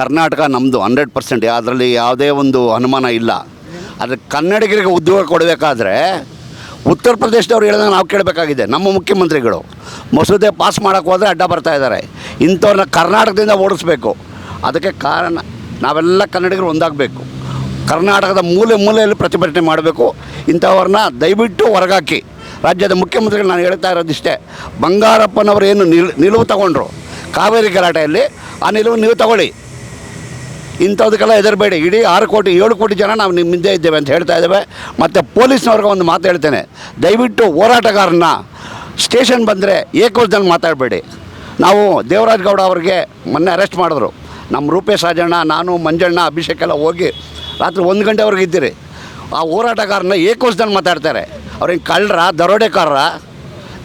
ಕರ್ನಾಟಕ ನಮ್ಮದು hundred percent, ಅದರಲ್ಲಿ ಯಾವುದೇ ಒಂದು ಅನುಮಾನ ಇಲ್ಲ. ಆದರೆ ಕನ್ನಡಿಗರಿಗೆ ಉದ್ಯೋಗ ಕೊಡಬೇಕಾದ್ರೆ ಉತ್ತರ ಪ್ರದೇಶದವ್ರು ಹೇಳಿದಾಗ ನಾವು ಕೇಳಬೇಕಾಗಿದೆ. ನಮ್ಮ ಮುಖ್ಯಮಂತ್ರಿಗಳು ಮಸೂದೆ ಪಾಸ್ ಮಾಡೋಕ್ಕೆ ಹೋದರೆ ಅಡ್ಡ ಬರ್ತಾ ಇದ್ದಾರೆ. ಇಂಥವ್ರನ್ನ ಕರ್ನಾಟಕದಿಂದ ಓಡಿಸ್ಬೇಕು. ಅದಕ್ಕೆ ಕಾರಣ ನಾವೆಲ್ಲ ಕನ್ನಡಿಗರು ಒಂದಾಗಬೇಕು. ಕರ್ನಾಟಕದ ಮೂಲೆ ಮೂಲೆಯಲ್ಲಿ ಪ್ರತಿಭಟನೆ ಮಾಡಬೇಕು. ಇಂಥವ್ರನ್ನ ದಯವಿಟ್ಟು ಹೊರಗಾಕಿ. ರಾಜ್ಯದ ಮುಖ್ಯಮಂತ್ರಿಗಳು ನಾನು ಹೇಳ್ತಾ ಇರೋದಿಷ್ಟೇ, ಬಂಗಾರಪ್ಪನವರು ಏನು ನಿಲ್, ನಿಲುವು ತಗೊಂಡ್ರು. ಕಾವೇರಿ ಗಲಾಟೆಯಲ್ಲಿ ಆ ನಿಲುವು ನೀವು ತಗೊಳ್ಳಿ. ಇಂಥದಕ್ಕೆಲ್ಲ ಹೆದರಬೇಡಿ. ಇಡೀ ಆರು ಕೋಟಿ, ಏಳು ಕೋಟಿ ಜನ ನಾವು ನಿಮ್ಮ ಹಿಂದೆ ಇದ್ದೇವೆ ಅಂತ ಹೇಳ್ತಾ ಇದ್ದೇವೆ. ಮತ್ತು ಪೊಲೀಸ್ನವ್ರಿಗೆ ಒಂದು ಮಾತು ಹೇಳ್ತೇನೆ. ದಯವಿಟ್ಟು ಹೋರಾಟಗಾರನ್ನ ಸ್ಟೇಷನ್ ಬಂದರೆ ಏಕೋಸ್ದಲ್ಲಿ ಮಾತಾಡಬೇಡಿ. ನಾವು ದೇವರಾಜ್ ಗೌಡ ಅವ್ರಿಗೆ ಮೊನ್ನೆ ಅರೆಸ್ಟ್ ಮಾಡಿದ್ರು. ನಮ್ಮ ರೂಪೇಶ್ ರಾಜಣ್ಣ, ನಾನು, ಮಂಜಣ್ಣ, ಅಭಿಷೇಕ್ ಎಲ್ಲ ಹೋಗಿ ರಾತ್ರಿ ಒಂದು ಗಂಟೆವರೆಗೆ ಇದ್ದೀರಿ. ಆ ಹೋರಾಟಗಾರನ ಏಕೋಸ್ದಲ್ಲಿ ಮಾತಾಡ್ತಾರೆ. ಅವ್ರಿಗೆ ಕಳ್ಳರ, ದರೋಡೆಕಾರರ?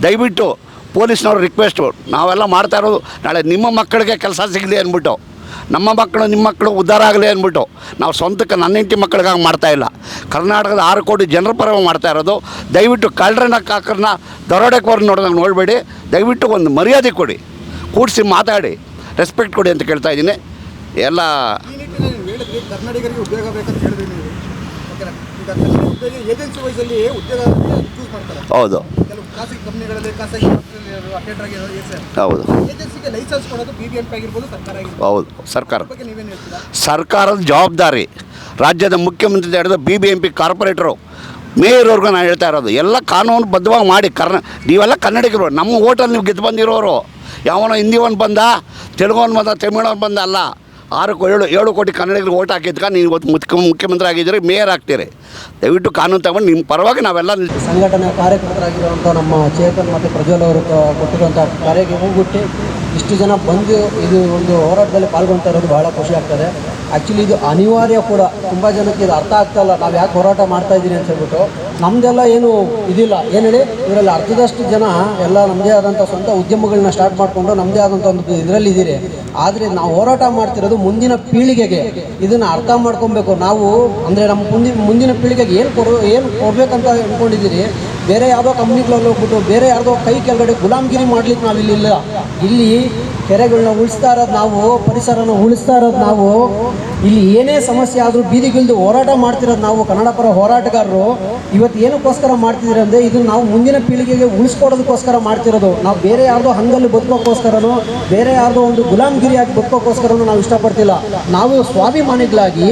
ದಯವಿಟ್ಟು ಪೊಲೀಸ್ನವ್ರು ರಿಕ್ವೆಸ್ಟು ನಾವೆಲ್ಲ ಮಾಡ್ತಾ ಇರೋದು. ನಾಳೆ ನಿಮ್ಮ ಮಕ್ಕಳಿಗೆ ಕೆಲಸ ಸಿಗಲಿ ಅಂದ್ಬಿಟ್ಟು. ನಮ್ಮ ಮಕ್ಕಳು ನಿಮ್ಮ ಮಕ್ಕಳು ಉದ್ಧಾರ ಆಗಲಿ ಅಂದ್ಬಿಟ್ಟು ನಾವು ಸ್ವಂತಕ್ಕೆ ನನ್ನ ಹೆಂಡತಿ ಮಕ್ಕಳಿಗಾಗಿ ಮಾಡ್ತಾ ಇಲ್ಲ. ಕರ್ನಾಟಕದ ಆರು ಕೋಟಿ ಜನರ ಪರವಾಗಿ ಮಾಡ್ತಾ ಇರೋದು. ದಯವಿಟ್ಟು ಕಳ್ಳರನ್ನ, ಕಾಕರನ್ನ, ದರೋಡೆಕೋರನ್ನ ನೋಡಿದಾಗ ನೋಡಬೇಡಿ. ದಯವಿಟ್ಟು ಒಂದು ಮರ್ಯಾದೆ ಕೊಡಿ. ಕೂಡಿಸಿ ಮಾತಾಡಿ. ರೆಸ್ಪೆಕ್ಟ್ ಕೊಡಿ ಅಂತ ಕೇಳ್ತಾ ಇದ್ದೀನಿ. ಎಲ್ಲ ಹೌದು. ಖಾಸಗಿ ಕಂಪ್ನಿಗಳಲ್ಲಿ ಹೌದು. ಏಜೆನ್ಸಿಗೆ ಲೈಸೆನ್ಸ್ ಕೊಡೋದು ಬಿ ಬಿ ಎಂ ಪಿ ಆಗಿರ್ಬೋದು ಸರ್ಕಾರ ಹೌದು ಸರ್ಕಾರ. ಸರ್ಕಾರದ ಜವಾಬ್ದಾರಿ ರಾಜ್ಯದ ಮುಖ್ಯಮಂತ್ರಿ ಹಿಡಿದು B B M P corporator ಮೇಯರ್ವರೆಗೂ ನಾನು ಹೇಳ್ತಾ ಇರೋದು ಎಲ್ಲ ಕಾನೂನು ಬದ್ಧವಾಗಿ ಮಾಡಿ ಕರ್ನ ನೀವೆಲ್ಲ ಕನ್ನಡಿಗರು ನಮ್ಮ ಓಟಲ್ಲಿ ನೀವು ಗೆದ್ದು ಬಂದಿರೋರು. ಯಾವನೋ ಹಿಂದಿವನ್ ಬಂದ ತೆಲುಗೋನ್ ಬಂದ ತಮಿಳವನ್ ಬಂದ ಅಲ್ಲ. ಆರು ಏಳು ಏಳು ಕೋಟಿ ಕನ್ನಡಿಗರಿಗೆ ಓಟ್ ಹಾಕಿದ್ಕ ನೀವು ಇವತ್ತು ಮುಖ್ಯ ಮುಖ್ಯಮಂತ್ರಿ ಆಗಿದ್ದರೆ, ಮೇಯರ್ ಆಗ್ತೀರಿ. ದಯವಿಟ್ಟು ಕಾನೂನು ತಗೊಂಡು ನಿಮ್ಮ ಪರವಾಗಿ ನಾವೆಲ್ಲ ಸಂಘಟನೆ ಕಾರ್ಯಕರ್ತರಾಗಿರುವಂಥ ನಮ್ಮ ಚೇತನ್ ಮತ್ತು ಪ್ರಜ್ವಲ್ ಅವರು ಕೊಟ್ಟಿರುವಂಥ ಕಾರ್ಯಕ್ಕೆ ಹೋಗ್ಬಿಟ್ಟು ಇಷ್ಟು ಜನ ಬಂದು ಇದು ಒಂದು ಹೋರಾಟದಲ್ಲಿ ಪಾಲ್ಗೊಳ್ತಾ ಇರೋದು ಬಹಳ ಖುಷಿ ಆಗ್ತದೆ. ಆ್ಯಕ್ಚುಲಿ ಇದು ಅನಿವಾರ್ಯ ಕೂಡ. ತುಂಬ ಜನಕ್ಕೆ ಇದು ಅರ್ಥ ಆಗ್ತಾ ಇಲ್ಲ. ನಾವು ಯಾಕೆ ಹೋರಾಟ ಮಾಡ್ತಾ ಇದ್ದೀನಿ ಅಂತ ಹೇಳ್ಬಿಟ್ಟು. ನಮ್ಮದೆಲ್ಲ ಏನು ಇದಿಲ್ಲ. ಏನು ಹೇಳಿ? ಇದರಲ್ಲಿ ಅರ್ಧದಷ್ಟು ಜನ ಎಲ್ಲ ನಮ್ಮದೇ ಆದಂಥ ಸ್ವಂತ ಉದ್ಯಮಗಳನ್ನ ಸ್ಟಾರ್ಟ್ ಮಾಡಿಕೊಂಡು ನಮ್ಮದೇ ಆದಂಥ ಒಂದು ಇದರಲ್ಲಿ ಇದ್ದೀರಿ. ಆದರೆ ನಾವು ಹೋರಾಟ ಮಾಡ್ತಿರೋದು ಮುಂದಿನ ಪೀಳಿಗೆಗೆ. ಇದನ್ನು ಅರ್ಥ ಮಾಡ್ಕೊಬೇಕು. ನಾವು ಅಂದರೆ ನಮ್ಮ ಮುಂದಿನ ಮುಂದಿನ ಪೀಳಿಗೆಗೆ ಏನು ಕೊಡೋ ಏನು ಕೊಡಬೇಕಂತ ಅಂದ್ಕೊಂಡಿದ್ದೀರಿ ಬೇರೆ ಯಾವುದೋ ಕಂಪ್ನಿಗಳಲ್ಲಿ ಹೋಗ್ಬಿಟ್ಟು, ಬೇರೆ ಯಾರ್ದೋ ಕೈ ಕೆಳಗಡೆ ಗುಲಾಮ್ಗಿರಿ ಮಾಡ್ಲಿಕ್ಕೆ ನಾವು ಇಲ್ಲಿ ಕೆರೆಗಳನ್ನ ಉಳಿಸ್ತಾ ಇರೋದು ನಾವು, ಪರಿಸರನ ಉಳಿಸ್ತಾ ಇರೋದು ನಾವು. ಇಲ್ಲಿ ಏನೇ ಸಮಸ್ಯೆ ಆದರೂ ಬೀದಿಗಿಲ್ದು ಹೋರಾಟ ಮಾಡ್ತಿರೋದು ನಾವು, ಕನ್ನಡ ಪರ ಹೋರಾಟಗಾರರು. ಇವತ್ತು ಏನಕ್ಕೋಸ್ಕರ ಮಾಡ್ತಿದ್ದೀರಿ ಅಂದರೆ, ಇದು ನಾವು ಮುಂದಿನ ಪೀಳಿಗೆಗೆ ಉಳಿಸ್ಕೊಡೋದಕ್ಕೋಸ್ಕರ ಮಾಡ್ತಿರೋದು. ನಾವು ಬೇರೆ ಯಾರ್ದೋ ಹಂಗಲ್ಲಿ ಬದುಕೋಕ್ಕೋಸ್ಕರನೋ, ಬೇರೆ ಯಾವುದೋ ಒಂದು ಗುಲಾಮ್ಗಿರಿಯಾಗಿ ಬದುಕೋಕ್ಕೋಸ್ಕರನೂ ನಾವು ಇಷ್ಟಪಡ್ತಿಲ್ಲ. ನಾವು ಸ್ವಾಭಿಮಾನಿಗಳಾಗಿ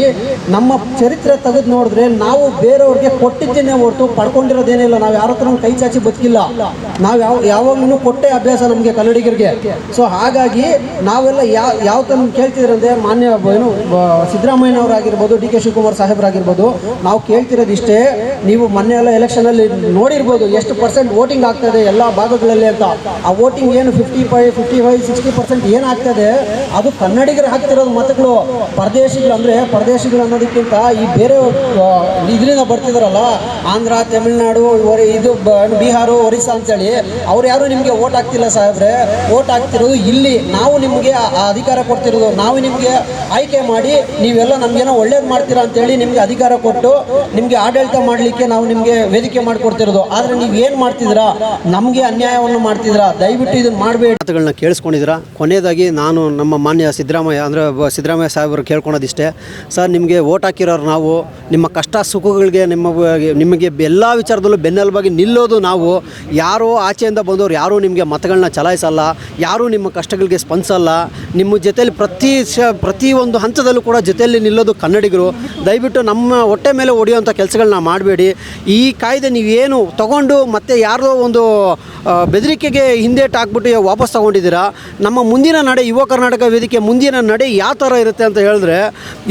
ನಮ್ಮ ಚರಿತ್ರೆ ತೆಗೆದು ನೋಡಿದ್ರೆ ನಾವು ಬೇರೆಯವ್ರಿಗೆ ಕೊಟ್ಟಿದ್ದೇನೆ ಹೊರತು ಪಡ್ಕೊಂಡಿರೋದೇನಿಲ್ಲ. ನಾವು ಯಾರ ಹತ್ರ ಕೈ ಚಾಚಿ ಬದುಕಿಲ್ಲ. ನಾವು ಯಾವ, ಯಾವಾಗಲೂ ಕೊಟ್ಟೆ ಅಭ್ಯಾಸ ನಮಗೆ ಕನ್ನಡಿಗರಿಗೆ. ಸೊ ಹಾಗಾಗಿ ನಾವೆಲ್ಲ ಯಾವ ಯಾವ ಕೇಳ್ತಿದ್ರೆ ಅಂದರೆ ಮಾನ್ಯ ಏನು ಸಿದ್ದರಾಮಯ್ಯನವರಾಗಿರ್ಬೋದು ಡಿ ಕೆ ಶಿವಕುಮಾರ್ ಸಾಹೇಬರಾಗಿರ್ಬೋದು ನಾವು ಕೇಳ್ತಿರೋದು ಇಷ್ಟೇ. ನೀವು ಮೊನ್ನೆ ಎಲ್ಲ ಎಲೆಕ್ಷನಲ್ಲಿ ನೋಡಿರ್ಬೋದು ಎಷ್ಟು ಪರ್ಸೆಂಟ್ ವೋಟಿಂಗ್ ಆಗ್ತದೆ ಎಲ್ಲ ಭಾಗಗಳಲ್ಲಿ ಅಂತ. ಆ ವೋಟಿಂಗ್ ಏನು fifty five fifty five sixty percent ಏನಾಗ್ತದೆ ಅದು ಕನ್ನಡಿಗರು ಹಾಕ್ತಿರೋದು ಮತಗಳು. ಪರದೇಶಿಗಳು ಅಂದರೆ ಪರದೇಶಿಗಳು ಅನ್ನೋದಕ್ಕಿಂತ ಈ ಬೇರೆ ಇದರಿಂದ ಬರ್ತಿದಾರಲ್ಲ, ಆಂಧ್ರ, ತಮಿಳ್ನಾಡು ಇದು ಬಿಹಾರ, ಒರಿಸ್ಸಾ ಅಂತೇಳಿ, ಅವ್ರು ಯಾರು ನಿಮಗೆ ಓಟ್ ಹಾಕ್ತಿಲ್ಲ ಸಾಹೇಬ್ರೆ ಓಟ್ ಹಾಕ್ತಿರೋದು ಇಲ್ಲಿ. ನಾವು ನಿಮಗೆ ಆ ಅಧಿಕಾರ ಕೊಡ್ತಿರೋದು. ನಾವು ನಿಮಗೆ ಆಯ್ಕೆ ಮಾಡಿ, ನೀವೆಲ್ಲ ನಮಗೇನೋ ಒಳ್ಳೇದು ಮಾಡ್ತೀರಾ ಅಂತೇಳಿ ನಿಮಗೆ ಅಧಿಕಾರ ಕೊಟ್ಟು, ನಿಮಗೆ ಆಡಳಿತ ಮಾಡಲಿಕ್ಕೆ ನಾವು ನಿಮಗೆ ವೇದಿಕೆ ಮಾಡಿಕೊಡ್ತಿರೋದು. ಆದರೆ ನೀವು ಏನು ಮಾಡ್ತಿದ್ದೀರಾ? ನಮಗೆ ಅನ್ಯಾಯವನ್ನು ಮಾಡ್ತಿದ್ದೀರಾ? ದಯವಿಟ್ಟು ಇದನ್ನು ಮಾಡಬೇಡಿ. ಮಾತುಗಳನ್ನ ಕೇಳಿಸ್ಕೊಂಡಿದ್ದೀರಾ? ಕೊನೆಯದಾಗಿ ನಾನು ನಮ್ಮ ಮಾನ್ಯ ಸಿದ್ದರಾಮಯ್ಯ, ಅಂದರೆ, ಸಿದ್ದರಾಮಯ್ಯ ಸಾಹೇಬರು ಕೇಳ್ಕೊಳೋದಿಷ್ಟೇ. ಸರ್, ನಿಮಗೆ ಓಟ್ ಹಾಕಿರೋರು ನಾವು, ನಿಮ್ಮ ಕಷ್ಟ ಸುಖಗಳಿಗೆ ನಿಮ್ಮ ನಿಮಗೆ ಎಲ್ಲ ವಿಚಾರದಲ್ಲೂ ಬೆನ್ನೆಲುಬಾಗಿ ನಿಲ್ಲೋದು ನಾವು. ಯಾರೋ ಆಚೆಯಿಂದ ಬಂದವರು, ಯಾರೂ ನಿಮಗೆ ಮತಗಳನ್ನ ಚಲಾಯಿಸಲ್ಲ, ಯಾರೂ ನಿಮ್ಮ ಕಷ್ಟಗಳಿಗೆ ಸ್ಪಂದಿಸಲ್ಲ. ನಿಮ್ಮ ಜೊತೆಯಲ್ಲಿ ಪ್ರತಿ ಪ್ರತಿ ಒಂದು ಹಂತದಲ್ಲೂ ಕೂಡ ಜೊತೆಯಲ್ಲಿ ನಿಲ್ಲೋದು ಕನ್ನಡಿಗರು. ದಯವಿಟ್ಟು ನಮ್ಮ ಹೊಟ್ಟೆ ಮೇಲೆ ಹೊಡೆಯುವಂಥ ಕೆಲಸಗಳನ್ನ ಮಾಡಬೇಡಿ. ಈ ಕಾಯ್ದೆ ನೀವೇನು ತಗೊಂಡು ಮತ್ತೆ ಯಾರದೋ ಒಂದು ಬೆದರಿಕೆಗೆ ಹಿಂದೇಟು ಹಾಕ್ಬಿಟ್ಟು ವಾಪಸ್ ತೊಗೊಂಡಿದ್ದೀರಾ? ನಮ್ಮ ಮುಂದಿನ ನಡೆ ಯುವ ಕರ್ನಾಟಕ ವೇದಿಕೆ ಮುಂದಿನ ನಡೆ ಯಾವ ಥರ ಇರುತ್ತೆ ಅಂತ ಹೇಳಿದ್ರೆ,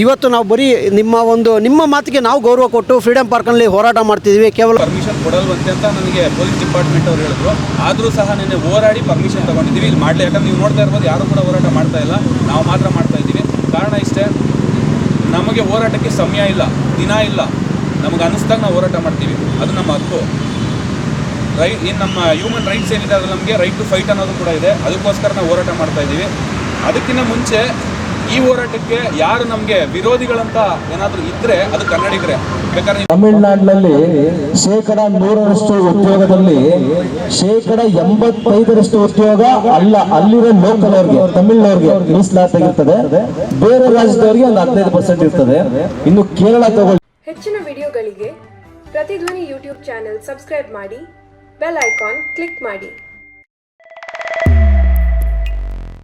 ಇವತ್ತು ನಾವು ಬರೀ ನಿಮ್ಮ ಒಂದು, ನಿಮ್ಮ ಮಾತಿಗೆ ನಾವು ಗೌರವ ಕೊಟ್ಟು ಫ್ರೀಡಮ್ ಪಾರ್ಕ್ನಲ್ಲಿ ಹೋರಾಟ ಮಾಡ್ತಿದ್ದೀವಿ ಕೇವಲ ಪರ್ಮಿಷನ್ ಕೊಡಲ್ವಂತೆ ಅಂತ ನನಗೆ ಪೊಲೀಸ್ ಡಿಪಾರ್ಟ್ಮೆಂಟ್ ಅವರು ಹೇಳಿದ್ರು. ಆದರೂ ಸಹ ನಿನ್ನೆ ಹೋರಾಡಿ ಪರ್ಮಿಷನ್ ತಗೊಂಡಿದ್ದೀವಿ. ಇಲ್ಲಿ ಮಾಡಲಿ ಯಾಕಂದ್ರೆ ನೀವು ನೋಡ್ತಾ ಇರ್ಬೋದು, ಯಾರು ಕೂಡ ಹೋರಾಟ ಮಾಡ್ತಾ ಇಲ್ಲ. ನಾವು ಮಾತ್ರ ಮಾಡ್ತಾ ಇದ್ದೀವಿ. ಕಾರಣ ಇಷ್ಟೇ, ನಮಗೆ ಹೋರಾಟಕ್ಕೆ ಸಮಯ ಇಲ್ಲ, ದಿನ ಇಲ್ಲ. ನಮಗೆ ಅನ್ನಿಸ್ದಾಗ ನಾವು ಹೋರಾಟ ಮಾಡ್ತೀವಿ. ಅದು ನಮ್ಮ ಹಕ್ಕು. ರೈ ಏನು ನಮ್ಮ ಹ್ಯೂಮನ್ ರೈಟ್ಸ್ ಏನಿದೆ, ಅದು ನಮಗೆ ರೈಟ್ ಟು ಫೈಟ್ ಅನ್ನೋದು ಕೂಡ ಇದೆ. ಅದಕ್ಕೋಸ್ಕರ ನಾವು ಹೋರಾಟ ಮಾಡ್ತಾ ಇದ್ದೀವಿ. ಅದಕ್ಕಿಂತ ಮುಂಚೆ ಈ ಹೋರಾಟಕ್ಕೆ ಯಾರು ನಮಗೆ ವಿರೋಧಿಗಳಂತ ಏನಾದರೂ ಇದ್ರೆ ಅದು ಕನ್ನಡಿಗರೇ. ಬೇಕಾದ್ರೆ ತಮಿಳುನಾಡಿನಲ್ಲಿ ಶೇಕಡ ನೂರರಷ್ಟು ಉದ್ಯೋಗದಲ್ಲಿ ಶೇಕಡ ಎಂಬತ್ತೈದರಷ್ಟು ಉದ್ಯೋಗ ಅಲ್ಲ ಅಲ್ಲಿರೋ ಲೋಕಲ್ ಅವ್ರಿಗೆ ತಮಿಳ್ನವ್ರಿಗೆ ಮೀಸಲಾತಿಗಿರ್ತದೆ ಬೇರೆ ರಾಜ್ಯದವರಿಗೆ ಒಂದು ಹದಿನೈದು ಪರ್ಸೆಂಟ್ ಇರ್ತದೆ. ಇನ್ನು ಕೇರಳ ತಗೊಳ್ಳಿ. ಹೆಚ್ಚಿನ ವಿಡಿಯೋಗಳಿಗೆ ಪ್ರತಿಧ್ವನಿ ಯೂಟ್ಯೂಬ್ ಚಾನೆಲ್ ಸಬ್ಸ್ಕ್ರೈಬ್ ಮಾಡಿ ಬೆಲ್ ಐಕಾನ್ ಕ್ಲಿಕ್ ಮಾಡಿ.